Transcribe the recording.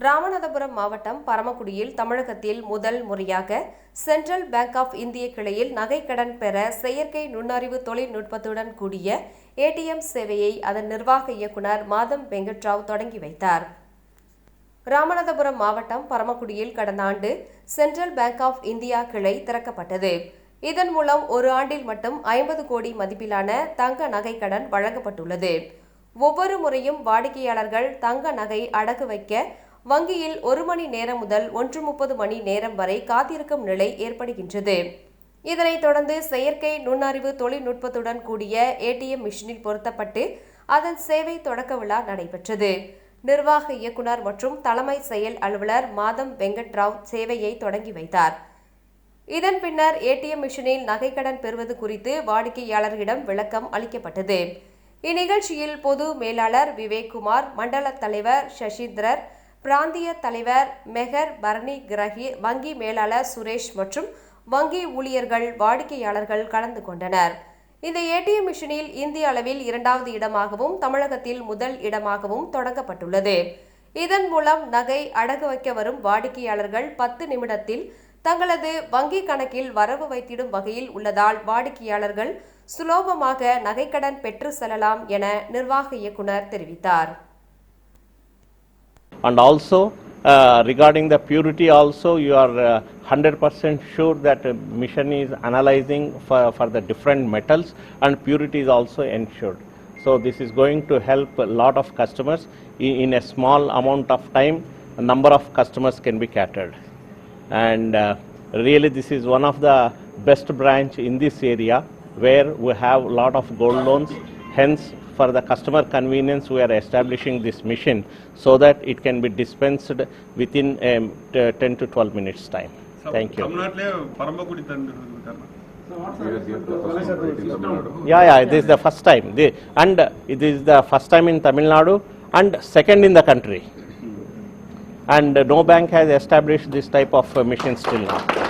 ராமநாதபுரம் மாவட்டம் பரமக்குடியில் தமிழகத்தில் முதல் முறையாக சென்ட்ரல் பேங்க் ஆஃப் இந்திய கிளையில் நகைக்கடன் பெற செயற்கை நுண்ணறிவு தொழில்நுட்பத்துடன் கூடிய ஏடிஎம் சேவையை அதன் நிர்வாக இயக்குனர் மாதம் வெங்கட்ராவ் தொடங்கி வைத்தார். ராமநாதபுரம் மாவட்டம் பரமக்குடியில் கடந்த ஆண்டு சென்ட்ரல் பேங்க் ஆஃப் இந்தியா கிளை திறக்கப்பட்டது. இதன் மூலம் ஒரு ஆண்டில் மட்டும் ஐம்பது கோடி மதிப்பிலான தங்க நகைக்கடன் வழங்கப்பட்டுள்ளது. ஒவ்வொரு முறையும் வாடிக்கையாளர்கள் தங்க நகை அடகு வைக்க வங்கியில் ஒரு மணி நேரம் முதல் ஒன்று முப்பது மணி நேரம் வரை காத்திருக்கும் நிலை ஏற்படுகின்றது. இதனைத் தொடர்ந்து செயற்கை நுண்ணறிவு தொழில்நுட்பத்துடன் கூடிய ஏடிஎம் மிஷினில் பொருத்தப்பட்டு அதன் சேவை தொடக்க விழா நடைபெற்றது. நிர்வாக இயக்குனர் மற்றும் தலைமை செயல் அலுவலர் மாதம் வெங்கட்ராவ் சேவையை தொடங்கி வைத்தார். இதன் பின்னர் ஏடிஎம் மிஷினில் நகைக்கடன் பெறுவது குறித்து வாடிக்கையாளர்களிடம் விளக்கம் அளிக்கப்பட்டது. இந்நிகழ்ச்சியில் பொது மேலாளர் விவேக்குமார் மண்டல தலைவர் சசிதரர் பிராந்திய தலைவர் மெஹர் பரணி கிரஹி வங்கி மேலாளர் சுரேஷ் மற்றும் வங்கி ஊழியர்கள் வாடிக்கையாளர்கள் கலந்து கொண்டனர். இந்த ஏடிஎம் மிஷினில் இந்திய அளவில் இரண்டாவது இடமாகவும் தமிழகத்தில் முதல் இடமாகவும் தொடங்கப்பட்டுள்ளது. இதன் மூலம் நகை அடகு வைக்க வரும் வாடிக்கையாளர்கள் பத்து நிமிடத்தில் தங்களது வங்கி கணக்கில் வரவு வைத்திடும் வகையில் உள்ளதால் வாடிக்கையாளர்கள் சுலோபமாக நகைக்கடன் பெற்று செல்லலாம் என நிர்வாக இயக்குனர் தெரிவித்தார். And also uh, regarding the purity also you are uh, 100% sure that uh, mission is analyzing for, for the different metals and purity is also ensured. So this is going to help a lot of customers in, in a small amount of time a number of customers can be catered. And uh, really this is one of the best branch in this area where we have a lot of gold loans Hence, for the customer convenience, we are establishing this machine so that it can be dispensed within um, 10 to 12 minutes time. So Thank you. Yeah, yeah, this is the first time. The, and it is the first time in Tamil Nadu and second in the country. And no bank has established this type of machines till now.